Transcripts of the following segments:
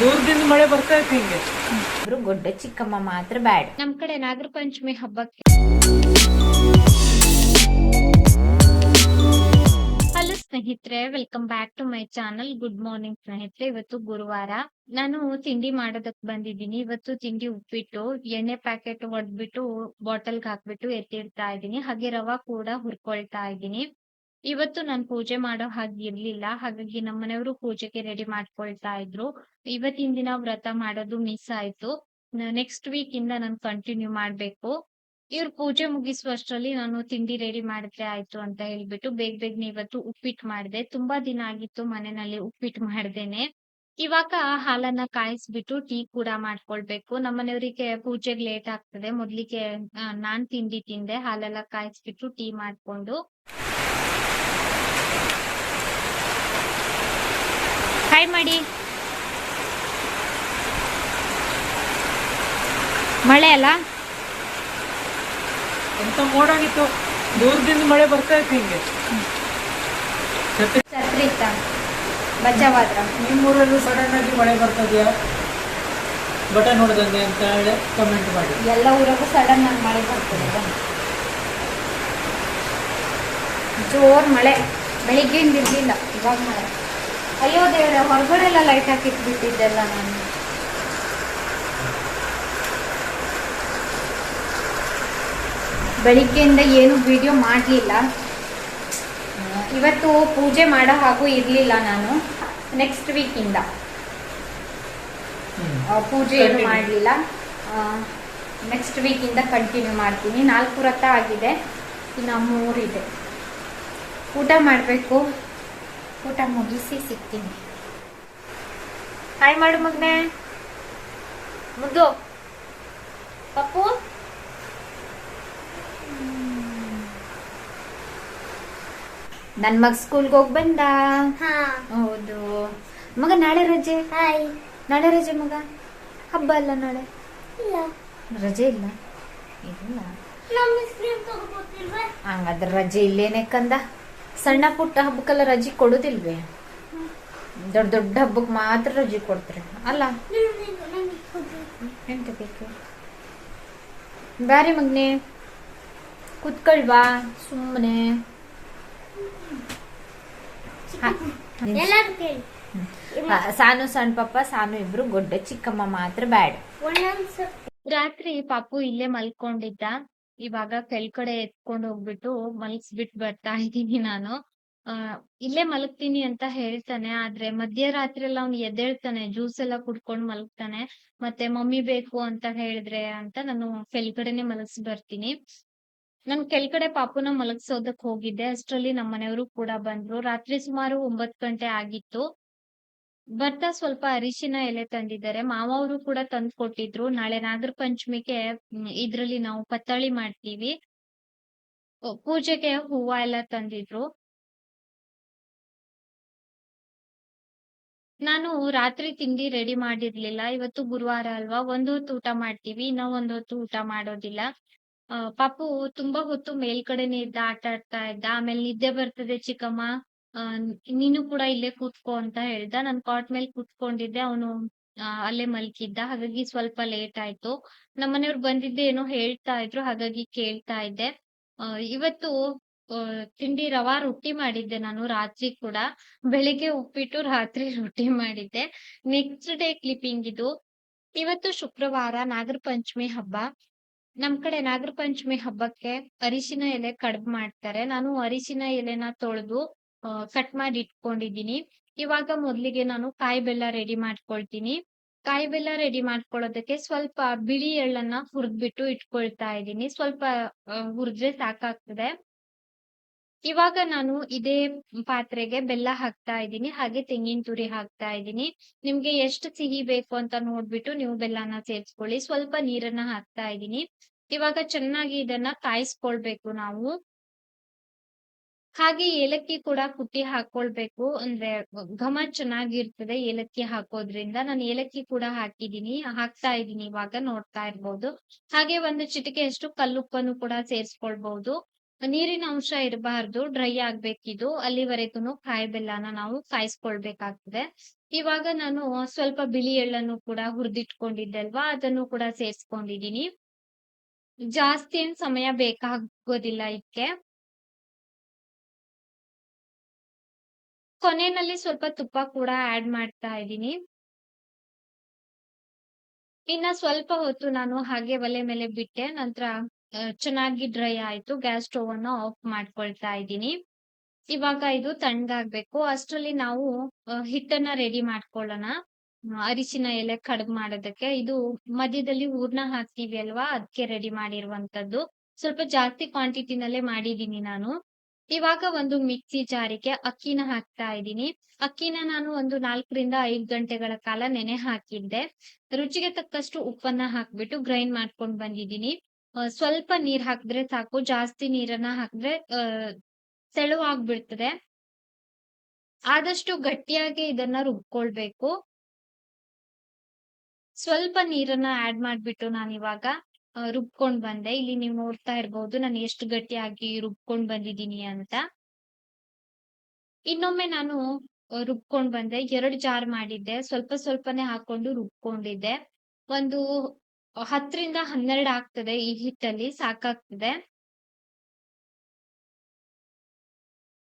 ದೂರದಿಂದ ಮಳೆ ಬರ್ತಾ ಇತ್ತು ಹಿಂಗೆ. ಇಬ್ರು ಗೊಡ್ಡ ಚಿಕ್ಕಮ್ಮ ಮಾತ್ರ ಬ್ಯಾಡ್. ನಮ್ ಕಡೆ ನಾಗರ ಪಂಚಮಿ ಹಬ್ಬಕ್ಕೆ. ಹಲೋ ಸ್ನೇಹಿತರೆ welcome back to my channel good morning ಸ್ನೇಹಿತರೆ ಇವತ್ತು ಗುರುವಾರ. ನಾನು ತಿಂಡಿ ಮಾಡೋದಕ್ ಬಂದಿದ್ದೀನಿ. ಇವತ್ತು ತಿಂಡಿ ಉಪ್ಪಿಟ್ಟು ಎಣ್ಣೆ ಪ್ಯಾಕೆಟ್ ಒಡ್ಬಿಟ್ಟು ಬಾಟಲ್ಗೆ ಹಾಕ್ಬಿಟ್ಟು ಎತ್ತಿಡ್ತಾ ಇದ್ದೀನಿ. ಹಾಗೆ ರವಾ ಕೂಡ ಹುರ್ಕೊಳ್ತಾ ಇದ್ದೀನಿ. ಇವತ್ತು ನಾನು ಪೂಜೆ ಮಾಡೋ ಹಾಗೆ ಇರ್ಲಿಲ್ಲ. ಹಾಗಾಗಿ ನಮ್ಮ ಮನೆಯವರು ಪೂಜೆಗೆ ರೆಡಿ ಮಾಡ್ಕೊಳ್ತಾ ಇದ್ರು. ಇವತ್ತಿನ ದಿನ ವ್ರತ ಮಾಡೋದು ಮಿಸ್ ಆಯ್ತು. ನೆಕ್ಸ್ಟ್ ವೀಕ್ ಇಂದ ನಾನು ಕಂಟಿನ್ಯೂ ಮಾಡ್ಬೇಕು. ಇವ್ರ ಪೂಜೆ ಮುಗಿಸುವಷ್ಟರಲ್ಲಿ ನಾನು ತಿಂಡಿ ರೆಡಿ ಮಾಡಿದ್ರೆ ಆಯ್ತು ಅಂತ ಹೇಳ್ಬಿಟ್ಟು ಬೇಗ ಬೇಗನೆ ಇವತ್ತು ಉಪ್ಪಿಟ್ಟು ಮಾಡಿದೆ. ತುಂಬಾ ದಿನ ಆಗಿತ್ತು ಮನೆಯಲ್ಲಿ ಉಪ್ಪಿಟ್ಟು ಮಾಡ್ದೇನೆ. ಇವಾಗ ಹಾಲನ್ನ ಕಾಯಿಸ್ಬಿಟ್ಟು ಟೀ ಕೂಡ ಮಾಡ್ಕೊಳ್ಬೇಕು. ನಮ್ಮನೆಯವರಿಗೆ ಪೂಜೆಗೆ ಲೇಟ್ ಆಗ್ತದೆ. ಮೊದ್ಲಿಗೆ ನಾನ್ ತಿಂಡಿ ತಿಂದೆ. ಹಾಲೆಲ್ಲ ಕಾಯಿಸ್ಬಿಟ್ಟು ಟೀ ಮಾಡ್ಕೊಂಡು. ಹಾಯ್ ಮಾಡಿ ಮಳೆ ಅಲ್ಲ? ಎಂತ ಮೋಡಾಗಿತ್ತು. ದೂರದಿಂದ ಮಳೆ ಬರ್ತಾ ಇತ್ತು ಹಿಂಗೆ. ಛತ್ರಿ ಇತ್ತ ಬಚಾವಾದ್ರ. ನಿಮ್ಮೂರಲ್ಲೂ ಸಡನ್ ಆಗಿ ಮಳೆ ಬರ್ತದ್ಯಾ ಬಟನ್ ನೋಡ್ದಂಗೆ ಅಂತ ಹೇಳಿ ಕಮೆಂಟ್ ಮಾಡಿ. ಎಲ್ಲ ಊರಾಗೂ ಸಡನ್ ಆಗಿ ಮಳೆ ಬರ್ತದೆ ಜೋರ್ ಮಳೆ. ಬೆಳಿಗ್ಗೆಯಿಂದ ಇರಲಿಲ್ಲ ಇವಾಗ ಮಳೆ. ಅಯ್ಯೋ ದೇವ್ರ ಹೊರಗಡೆ ಎಲ್ಲ ಲೈಟ್ ಹಾಕಿಟ್ಬಿಟ್ಟಿದ್ದೆಲ್ಲ ನಾನು. ಬೆಳಿಗ್ಗೆಯಿಂದ ಏನು ವಿಡಿಯೋ ಮಾಡಲಿಲ್ಲ. ಇವತ್ತು ಪೂಜೆ ಮಾಡೋ ಹಾಗೂ ಇರಲಿಲ್ಲ ನಾನು ನೆಕ್ಸ್ಟ್ ವೀಕಿಂದ. ಪೂಜೆ ಏನು. ಮಾಡಲಿಲ್ಲ. ನೆಕ್ಸ್ಟ್ ವೀಕಿಂದ ಕಂಟಿನ್ಯೂ ಮಾಡ್ತೀನಿ. ನಾಲ್ಕು ವ್ರತ ಆಗಿದೆ. ಇನ್ನು ಮೂರಿದೆ ಊಟ ಮಾಡಬೇಕು. ಊಟ ಮುಗಿಸಿ ಸಿಗ್ತೀನಿ. ಹಾಯ್ ಮಾಡು ಮಗ್ನೆ. ಮುದ್ದು ಪಪ್ಪು? ನನ್ ಮಗ ಸ್ಕೂಲ್ಗೆ ಹೋಗಿ ಬಂದ? ಹೌದು. ಮಗ ನಾಳೆ ರಜೆ? ನಾಳೆ ರಜೆ ಮಗ? ಹಬ್ಬ ಅಲ್ಲ ನಾಳೆ? ರಜೆ ಇಲ್ಲ? ಇಲ್ಲ. ಹಂಗಾದ್ರೆ ರಜೆ ಇಲ್ಲೇನೆ ಕಂದ. ಸಣ್ಣ ಪುಟ್ಟ ಹಬ್ಬಕ್ಕೆಲ್ಲ ರಜೆ ಕೊಡೋದಿಲ್ವೇ? ದೊಡ್ಡ ದೊಡ್ಡ ಹಬ್ಬಕ್ಕೆ ಮಾತ್ರ ರಜೆ ಕೊಡ್ತಾರೆ. ಅಲ್ಲ? ಎಂತ ಬೇಕು? ಬ್ಯಾರಿ ಮಗ್ನೆ ಕುತ್ಕೊಳ್ವಾ ಸುಮ್ಮನೆ ಸಾನು ಸಣ್ಣ ಪಪ್ಪ ಸಾನು ಇಬ್ರು ಗೊಡ್ಡ ಚಿಕ್ಕಮ್ಮ ಮಾತ್ರ ಬ್ಯಾಡ. ರಾತ್ರಿ ಪಾಪು ಇಲ್ಲೇ ಮಲ್ಕೊಂಡಿದ್ದ. ಇವಾಗ ಕೆಳಗಡೆ ಎತ್ಕೊಂಡು ಹೋಗ್ಬಿಟ್ಟು ಮಲಗಿಸ್ಬಿಟ್ಟು ಬರ್ತಾ ಇದ್ದೀನಿ ನಾನು. ಇಲ್ಲೇ ಮಲಗ್ತೀನಿ ಅಂತ ಹೇಳ್ತಾನೆ, ಆದ್ರೆ ಮಧ್ಯರಾತ್ರಿ ಎಲ್ಲ ಅವ್ನು ಎದ್ದೇಳ್ತಾನೆ ಜ್ಯೂಸ್ ಎಲ್ಲ ಕುಡ್ಕೊಂಡ್ ಮಲಗ್ತಾನೆ. ಮತ್ತೆ ಮಮ್ಮಿ ಬೇಕು ಅಂತ ಹೇಳಿದ್ರೆ ಅಂತ ನಾನು ಕೆಳಗಡೆನೆ ಮಲಗಿಸಿ ಬರ್ತೀನಿ. ನಾನ್ ಕೆಳಗಡೆ ಪಾಪುನ ಮಲಗ್ಸೋದಕ್ ಹೋಗಿದ್ದೆ. ಅಷ್ಟ್ರಲ್ಲಿ ನಮ್ಮ ಮನೆಯವರು ಕೂಡ ಬಂದ್ರು. ರಾತ್ರಿ ಸುಮಾರು ಒಂಬತ್ ಗಂಟೆ ಆಗಿತ್ತು. ಬರ್ತಾ ಸ್ವಲ್ಪ ಅರಿಶಿನ ಎಲೆ ತಂದಿದ್ದಾರೆ. ಮಾವ ಅವರು ಕೂಡ ತಂದು ಕೊಟ್ಟಿದ್ರು. ನಾಳೆ ನಾಗರ ಪಂಚಮಿಗೆ ಇದ್ರಲ್ಲಿ ನಾವು ಪತ್ತಾಳಿ ಮಾಡ್ತೀವಿ. ಪೂಜೆಗೆ ಹೂವ ಎಲ್ಲ ತಂದಿದ್ರು. ನಾನು ರಾತ್ರಿ ತಿಂಡಿ ರೆಡಿ ಮಾಡಿರ್ಲಿಲ್ಲ. ಇವತ್ತು ಗುರುವಾರ ಅಲ್ವಾ? ಒಂದು ಹೊತ್ತು ಊಟ ಮಾಡ್ತೀವಿ. ಇನ್ನೂ ಒಂದ್ ಹೊತ್ತು ಊಟ ಮಾಡೋದಿಲ್ಲ. ಪಾಪು ತುಂಬಾ ಹೊತ್ತು ಮೇಲ್ಗಡೆನೆ ಇದ್ದ ಆಟ ಆಡ್ತಾ ಇದ್ದ. ಆಮೇಲೆ ನಿದ್ದೆ ಬರ್ತದೆ ಚಿಕ್ಕಮ್ಮ. ನೀನು ಕೂಡ ಇಲ್ಲೇ ಕೂತ್ಕೋ ಅಂತ ಹೇಳ್ದ. ನಾನ್ ಕಾಟ್ ಮೇಲೆ ಕೂತ್ಕೊಂಡಿದ್ದೆ. ಅವನು ಅಲ್ಲೇ ಮಲ್ಕಿದ್ದ ಹಾಗಾಗಿ ಸ್ವಲ್ಪ ಲೇಟ್ ಆಯ್ತು. ನಮ್ಮನೆಯವ್ರು ಬಂದಿದ್ದೆ ಏನೋ ಹೇಳ್ತಾ ಇದ್ರು. ಹಾಗಾಗಿ ಕೇಳ್ತಾ ಇದ್ದೆ. ಇವತ್ತು ತಿಂಡಿ ರವಾ ರೊಟ್ಟಿ ಮಾಡಿದ್ದೆ ನಾನು ರಾತ್ರಿ ಕೂಡ. ಬೆಳಿಗ್ಗೆ ಉಪ್ಪಿಟ್ಟು ರಾತ್ರಿ ರೊಟ್ಟಿ ಮಾಡಿದ್ದೆ. ನೆಕ್ಸ್ಟ್ ಡೇ ಕ್ಲಿಪ್ಪಿಂಗ್ ಇದು. ಇವತ್ತು ಶುಕ್ರವಾರ ನಾಗರ ಪಂಚಮಿ ಹಬ್ಬ. ನಮ್ ಕಡೆ ನಾಗರ ಪಂಚಮಿ ಹಬ್ಬಕ್ಕೆ ಅರಿಶಿನ ಎಲೆ ಕಡ್ಬ್ ಮಾಡ್ತಾರೆ. ನಾನು ಅರಿಶಿನ ಎಲೆನ ತೊಳೆದು ಕಟ್ ಮಾಡಿ ಇಟ್ಕೊಂಡಿದೀನಿ ಇವಾಗ ಮೊದ್ಲಿಗೆ ನಾನು ಕಾಯಿ ಬೆಲ್ಲ ರೆಡಿ ಮಾಡ್ಕೊಳ್ತೀನಿ. ಕಾಯಿ ಬೆಲ್ಲ ರೆಡಿ ಮಾಡ್ಕೊಳ್ಳೋದಕ್ಕೆ ಸ್ವಲ್ಪ ಬಿಳಿ ಎಳ್ಳನ್ನ ಹುರಿದ್ಬಿಟ್ಟು ಇಟ್ಕೊಳ್ತಾ ಇದ್ದೀನಿ. ಸ್ವಲ್ಪ ಹುರಿದ್ರೆ ಸಾಕಾಗ್ತದೆ. ಇವಾಗ ನಾನು ಇದೇ ಪಾತ್ರೆಗೆ ಬೆಲ್ಲ ಹಾಕ್ತಾ ಇದ್ದೀನಿ. ಹಾಗೆ ತೆಂಗಿನ ತುರಿ ಹಾಕ್ತಾ ಇದ್ದೀನಿ. ನಿಮ್ಗೆ ಎಷ್ಟು ಸಿಹಿ ಬೇಕು ಅಂತ ನೋಡ್ಬಿಟ್ಟು ನೀವು ಬೆಲ್ಲನ ಸೇರ್ಸ್ಕೊಳ್ಳಿ. ಸ್ವಲ್ಪ ನೀರನ್ನ ಹಾಕ್ತಾ ಇದ್ದೀನಿ. ಇವಾಗ ಚೆನ್ನಾಗಿ ಇದನ್ನ ಕಾಯಿಸ್ಕೊಳ್ಬೇಕು ನಾವು. ಹಾಗೆ ಏಲಕ್ಕಿ ಕೂಡ ಕುಟ್ಟಿ ಹಾಕೊಳ್ಬೇಕು. ಅಂದ್ರೆ ಘಮ ಚೆನ್ನಾಗಿರ್ತದೆ ಏಲಕ್ಕಿ ಹಾಕೋದ್ರಿಂದ. ನಾನು ಏಲಕ್ಕಿ ಕೂಡ ಹಾಕಿದೀನಿ ಹಾಕ್ತಾ ಇದ್ದೀನಿ ಇವಾಗ, ನೋಡ್ತಾ ಇರ್ಬೋದು. ಹಾಗೆ ಒಂದು ಚಿಟಿಕೆಯಷ್ಟು ಕಲ್ಲುಪ್ಪನ್ನು ಕೂಡ ಸೇರಿಸ್ಕೊಳ್ಬಹುದು ನೀರಿನ ಅಂಶ ಇರಬಾರ್ದು, ಡ್ರೈ ಆಗ್ಬೇಕಿದು. ಅಲ್ಲಿವರೆಗೂ ಕಾಯಿ ಬೆಲ್ಲನ ನಾವು ಕಾಯಿಸ್ಕೊಳ್ಬೇಕಾಗ್ತದೆ. ಇವಾಗ ನಾನು ಸ್ವಲ್ಪ ಬಿಳಿ ಎಳ್ಳನ್ನು ಕೂಡ ಹುರಿದಿಟ್ಕೊಂಡಿದ್ದೆ ಅಲ್ವಾ ಅದನ್ನು ಕೂಡ ಸೇರಿಸ್ಕೊಂಡಿದ್ದೀನಿ. ಜಾಸ್ತಿ ಸಮಯ ಬೇಕಾಗೋದಿಲ್ಲ ಇದಕ್ಕೆ ಕೊನೆಯಲ್ಲಿ ಸ್ವಲ್ಪ ತುಪ್ಪ ಕೂಡ ಆಡ್ ಮಾಡ್ತಾ ಇದ್ದೀನಿ. ಇನ್ನ ಸ್ವಲ್ಪ ಹೊತ್ತು ನಾನು ಹಾಗೆ ಒಲೆ ಮೇಲೆ ಬಿಟ್ಟೆ, ನಂತರ ಚೆನ್ನಾಗಿ ಡ್ರೈ ಆಯ್ತು. ಗ್ಯಾಸ್ ಸ್ಟೋವ್ ಅನ್ನು ಆಫ್ ಮಾಡ್ಕೊಳ್ತಾ ಇದ್ದೀನಿ. ಇವಾಗ ಇದು ತಣ್ಣಗಾಗ್ಬೇಕು. ಅಷ್ಟರಲ್ಲಿ ನಾವು ಹಿಟ್ಟನ್ನ ರೆಡಿ ಮಾಡ್ಕೊಳ್ಳೋಣ. ಅರಿಶಿನ ಎಲೆ ಕಡುಬು ಮಾಡೋದಕ್ಕೆ. ಇದು ಮಧ್ಯದಲ್ಲಿ ಹೂರ್ಣ ಹಾಕ್ತೀವಿ ಅಲ್ವಾ? ಅದಕ್ಕೆ ರೆಡಿ ಮಾಡಿರುವಂತದ್ದು ಸ್ವಲ್ಪ ಜಾಸ್ತಿ ಕ್ವಾಂಟಿಟಿನಲ್ಲೇ ಮಾಡಿದ್ದೀನಿ ನಾನು. ಇವಾಗ ಒಂದು ಮಿಕ್ಸಿ ಜಾರಿಗೆ ಅಕ್ಕಿನ ಹಾಕ್ತಾ ಇದ್ದೀನಿ. ಅಕ್ಕಿನ ನಾನು ಒಂದು ನಾಲ್ಕರಿಂದ ಐದು ಗಂಟೆಗಳ ಕಾಲ ನೆನೆ ಹಾಕಿದ್ದೆ. ರುಚಿಗೆ ತಕ್ಕಷ್ಟು ಉಪ್ಪನ್ನ ಹಾಕ್ಬಿಟ್ಟು ಗ್ರೈಂಡ್ ಮಾಡ್ಕೊಂಡ್ ಬಂದಿದ್ದೀನಿ. ಸ್ವಲ್ಪ ನೀರ್ ಹಾಕಿದ್ರೆ ಸಾಕು. ಜಾಸ್ತಿ ನೀರನ್ನ ಹಾಕಿದ್ರೆ ತೆಳುವಾಗ್ಬಿಡ್ತದೆ ಆದಷ್ಟು ಗಟ್ಟಿಯಾಗಿ ಇದನ್ನ ರುಬ್ಕೊಳ್ಬೇಕು. ಸ್ವಲ್ಪ ನೀರನ್ನ ಆಡ್ ಮಾಡ್ಬಿಟ್ಟು ನಾನಿವಾಗ ರುಬ್ಕೊಂಡ್ ಬಂದೆ. ಇಲ್ಲಿ ನೀವು ನೋಡ್ತಾ ಇರ್ಬೋದು ನಾನು ಎಷ್ಟು ಗಟ್ಟಿಯಾಗಿ ರುಬ್ಕೊಂಡ್ ಬಂದಿದ್ದೀನಿ ಅಂತ. ಇನ್ನೊಮ್ಮೆ ನಾನು ರುಬ್ಕೊಂಡ್ ಬಂದೆ. ಎರಡು ಜಾರ್ ಮಾಡಿದ್ದೆ. ಸ್ವಲ್ಪ ಸ್ವಲ್ಪನೇ ಹಾಕೊಂಡು ರುಬ್ಕೊಂಡಿದ್ದೆ. ಒಂದು ಹತ್ತರಿಂದ ಹನ್ನೆರಡು ಆಗ್ತದೆ ಈ ಹಿಟ್ಟಲ್ಲಿ, ಸಾಕಾಗ್ತದೆ.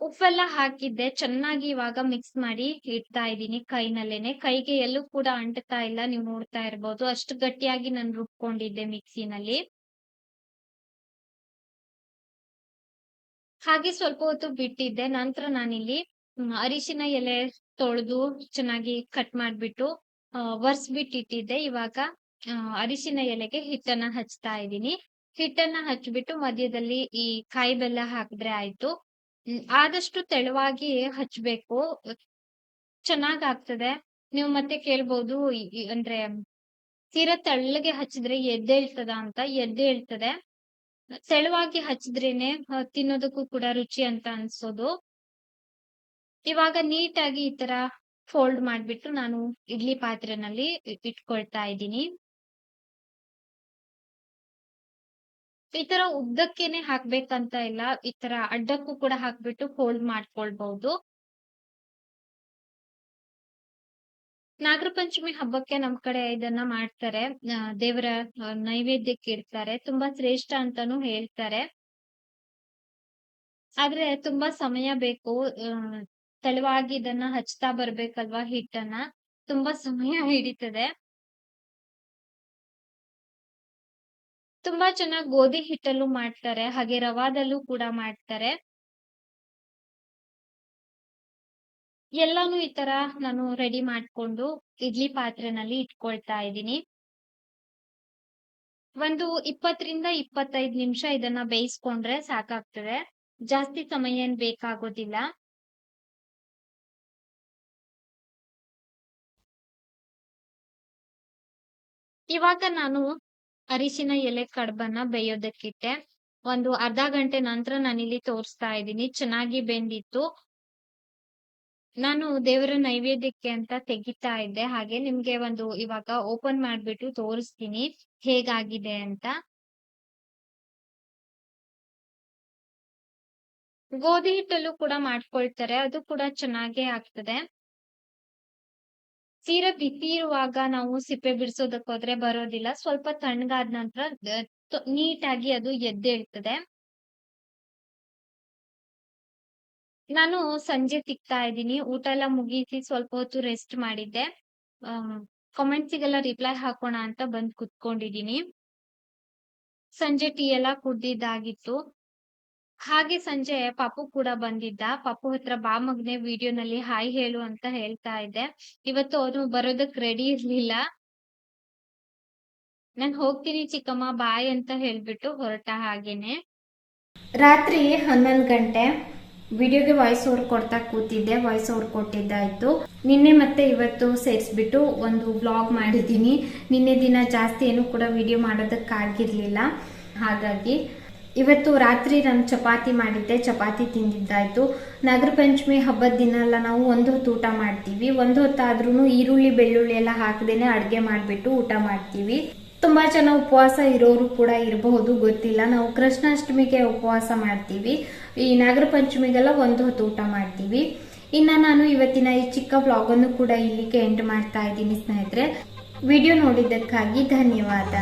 ಉಪ್ಪೆಲ್ಲ ಹಾಕಿದ್ದೆ, ಚೆನ್ನಾಗಿ ಇವಾಗ ಮಿಕ್ಸ್ ಮಾಡಿ ಇಡ್ತಾ ಇದ್ದೀನಿ ಕೈನಲ್ಲೇನೆ. ಕೈಗೆ ಎಲ್ಲೂ ಕೂಡ ಅಂಟ್ತಾ ಇಲ್ಲ, ನೀವು ನೋಡ್ತಾ ಇರ್ಬೋದು. ಅಷ್ಟು ಗಟ್ಟಿಯಾಗಿ ನಾನು ರುಬ್ಕೊಂಡಿದ್ದೆ ಮಿಕ್ಸಿನಲ್ಲಿ ಹಾಗೆ ಸ್ವಲ್ಪ ಹೊತ್ತು ಬಿಟ್ಟಿದ್ದೆ. ನಂತರ ನಾನಿಲ್ಲಿ ಅರಿಶಿನ ಎಲೆ ತೊಳೆದು ಚೆನ್ನಾಗಿ ಕಟ್ ಮಾಡ್ಬಿಟ್ಟು ಒರ್ಸ್ಬಿಟ್ಟು ಇಟ್ಟಿದ್ದೆ ಇವಾಗ ಅರಿಶಿನ ಎಲೆಗೆ ಹಿಟ್ಟನ್ನ ಹಚ್ತಾ ಇದ್ದೀನಿ. ಹಿಟ್ಟನ್ನ ಹಚ್ಬಿಟ್ಟು ಮಧ್ಯದಲ್ಲಿ ಈ ಕಾಯಿ ಬೆಲ್ಲ ಹಾಕಿದ್ರೆ ಆಯ್ತು. ಆದಷ್ಟು ತೆಳುವಾಗಿ ಹಚ್ಬೇಕು. ಚೆನ್ನಾಗ್ ಆಗ್ತದೆ ನೀವು ಮತ್ತೆ ಕೇಳ್ಬೋದು ಅಂದ್ರೆ ತೀರಾ ತೆಳ್ಳಗೆ ಹಚ್ಚಿದ್ರೆ ಎದ್ದೇಳ್ತದ ಅಂತ ಎದ್ದೇಳ್ತದೆ ತೆಳುವಾಗಿ ಹಚ್ಚಿದ್ರೇನೆ ತಿನ್ನೋದಕ್ಕೂ ಕೂಡ ರುಚಿ ಅಂತ ಅನ್ಸೋದು. ಇವಾಗ ನೀಟಾಗಿ ಈ ತರ ಫೋಲ್ಡ್ ಮಾಡ್ಬಿಟ್ಟು ನಾನು ಇಡ್ಲಿ ಪಾತ್ರೆನಲ್ಲಿ ಇಟ್ಕೊಳ್ತಾ ಇದ್ದೀನಿ. ಈ ತರ ಉದ್ದಕ್ಕೇನೆ ಹಾಕ್ಬೇಕಂತ ಇಲ್ಲ. ಈ ತರ ಅಡ್ಡಕ್ಕೂ ಕೂಡ ಹಾಕ್ಬಿಟ್ಟು ಫೋಲ್ಡ್ ಮಾಡ್ಕೊಳ್ಬಹುದು. ನಾಗರ ಪಂಚಮಿ ಹಬ್ಬಕ್ಕೆ ನಮ್ ಕಡೆ ಇದನ್ನ ಮಾಡ್ತಾರೆ. ದೇವರ ನೈವೇದ್ಯಕ್ಕೆ ಇಡ್ತಾರೆ ತುಂಬಾ ಶ್ರೇಷ್ಠ ಅಂತಾನು ಹೇಳ್ತಾರೆ. ಆದ್ರೆ ತುಂಬಾ ಸಮಯ ಬೇಕು. ತೆಳುವಾಗಿ ಇದನ್ನ ಹಚ್ತಾ ಬರ್ಬೇಕಲ್ವಾ ಹಿಟ್ಟನ್ನ? ತುಂಬಾ ಸಮಯ ಹಿಡಿತದೆ. ತುಂಬಾ ಚೆನ್ನಾಗಿ ಗೋಧಿ ಹಿಟ್ಟಲ್ಲೂ ಮಾಡ್ತಾರೆ, ಹಾಗೆ ರವಾದಲ್ಲೂ ಕೂಡ ಮಾಡ್ತಾರೆ. ಎಲ್ಲಾನು ಈ ತರ ನಾನು ರೆಡಿ ಮಾಡ್ಕೊಂಡು ಇಡ್ಲಿ ಪಾತ್ರೆನಲ್ಲಿ ಇಟ್ಕೊಳ್ತಾ ಇದ್ದೀನಿ. ಒಂದು ಇಪ್ಪತ್ತರಿಂದ ಇಪ್ಪತ್ತೈದು ನಿಮಿಷ ಇದನ್ನ ಬೇಯಿಸ್ಕೊಂಡ್ರೆ ಸಾಕಾಗ್ತದೆ. ಜಾಸ್ತಿ ಸಮಯ ಏನ್ ಬೇಕಾಗೋದಿಲ್ಲ. ಇವಾಗ ನಾನು ಅರಿಶಿನ ಎಲೆ ಕಡ್ಬನ್ನ ಬೇಯೋದಕ್ಕಿಟ್ಟೆ ಒಂದು ಅರ್ಧ ಗಂಟೆ ನಂತರ ಇಲ್ಲಿ ತೋರಿಸ್ತಾ ಇದ್ದೀನಿ. ಚೆನ್ನಾಗಿ ಬೆಂದಿತ್ತು. ನಾನು ದೇವರ ನೈವೇದ್ಯಕ್ಕೆ ಅಂತ ತೆಗಿತಾ ಇದ್ದೆ. ಹಾಗೆ ನಿಮ್ಗೆ ಒಂದು ಇವಾಗ ಓಪನ್ ಮಾಡ್ಬಿಟ್ಟು ತೋರಿಸ್ತೀನಿ. ಹೇಗಾಗಿದೆ ಅಂತ. ಗೋಧಿ ಹಿಟ್ಟಲ್ಲೂ ಕೂಡ ಮಾಡ್ಕೊಳ್ತಾರೆ. ಅದು ಕೂಡ ಚೆನ್ನಾಗೇ ಆಗ್ತದೆ. ತೀರಾ ಬಿಸಿ ಇರುವಾಗ ನಾವು ಸಿಪ್ಪೆ ಬಿಡಿಸೋದಕ್ ಹೋದ್ರೆ ಬರೋದಿಲ್ಲ. ಸ್ವಲ್ಪ ತಣ್ಣಗಾದ ನಂತರ ನೀಟಾಗಿ ಅದು ಎದ್ದೇಳ್ತದೆ. ನಾನು ಸಂಜೆ ತಿಕ್ತಾ ಇದ್ದೀನಿ. ಊಟ ಎಲ್ಲ ಮುಗಿಸಿ ಸ್ವಲ್ಪ ಹೊತ್ತು ರೆಸ್ಟ್ ಮಾಡಿದ್ದೆ. ಕಾಮೆಂಟ್ಸಿಗೆಲ್ಲ ರಿಪ್ಲೈ ಹಾಕೋಣ ಅಂತ ಬಂದ್ ಕುತ್ಕೊಂಡಿದೀನಿ ಸಂಜೆ ಟೀ ಎಲ್ಲ ಕುಡ್ದಿದ್ದಾಗಿತ್ತು. ಹಾಗೆ ಸಂಜೆ ಪಾಪು ಕೂಡ ಬಂದಿದ್ದ. ಪಾಪು ಹತ್ರ ಬಾ ಮಗ್ನೆ ವಿಡಿಯೋನಲ್ಲಿ ಹಾಯ್ ಹೇಳು ಅಂತ ಹೇಳ್ತಾ ಇದ್ದೆ. ಇವತ್ತು ಅವನು ಬರೋದಕ್ ರೆಡಿ ಇರ್ಲಿಲ್ಲ. ನಾನ್ ಹೋಗ್ತೀನಿ ಚಿಕ್ಕಮ್ಮ, ಬಾಯ್ ಅಂತ ಹೇಳ್ಬಿಟ್ಟು ಹೊರಟ ಹಾಗೇನೆ. ರಾತ್ರಿ ಹನ್ನೊಂದು ಗಂಟೆ. ವಿಡಿಯೋಗೆ ವಾಯ್ಸ್ ಓವರ್ ಕೊಡ್ತಾ ಕೂತಿದ್ದೆ. ವಾಯ್ಸ್ ಓವರ್ ಕೊಟ್ಟಿದ್ದಾಯ್ತು. ನಿನ್ನೆ ಮತ್ತೆ ಇವತ್ತು ಸೇರಿಸ್ಬಿಟ್ಟು ಒಂದು ಬ್ಲಾಗ್ ಮಾಡಿದ್ದೀನಿ. ನಿನ್ನೆ ದಿನ ಜಾಸ್ತಿ ಏನು ಕೂಡ ವಿಡಿಯೋ ಮಾಡೋದಕ್ಕಾಗಿರ್ಲಿಲ್ಲ. ಹಾಗಾಗಿ ಇವತ್ತು ರಾತ್ರಿ ನಾನು ಚಪಾತಿ ಮಾಡಿದ್ದೆ, ಚಪಾತಿ ತಿಂದಿದ್ದಾಯ್ತು. ನಾಗರ ಪಂಚಮಿ ಹಬ್ಬದ ದಿನ ಎಲ್ಲ ನಾವು ಒಂದು ಹೊತ್ತು ಊಟ ಮಾಡ್ತೀವಿ. ಒಂದು ಹೊತ್ತಾದ್ರೂ ಈರುಳ್ಳಿ, ಬೆಳ್ಳುಳ್ಳಿ ಎಲ್ಲ ಹಾಕದೇನೆ ಅಡುಗೆ ಮಾಡಿಬಿಟ್ಟು ಊಟ ಮಾಡ್ತೀವಿ. ತುಂಬಾ ಜನ ಉಪವಾಸ ಇರೋರು ಕೂಡ ಇರಬಹುದು, ಗೊತ್ತಿಲ್ಲ. ನಾವು ಕೃಷ್ಣಾಷ್ಟಮಿಗೆ ಉಪವಾಸ ಮಾಡ್ತೀವಿ. ಈ ನಾಗರ ಪಂಚಮಿಗೆಲ್ಲ ಒಂದು ಹೊತ್ತು ಊಟ ಮಾಡ್ತೀವಿ. ಇನ್ನ ನಾನು ಇವತ್ತಿನ ಈ ಚಿಕ್ಕ ವ್ಲಾಗನ್ನು ಕೂಡ ಇಲ್ಲಿಗೆ ಎಂಡ್ ಮಾಡ್ತಾ ಇದ್ದೀನಿ ಸ್ನೇಹಿತರೆ. ವಿಡಿಯೋ ನೋಡಿದ್ದಕ್ಕಾಗಿ ಧನ್ಯವಾದ.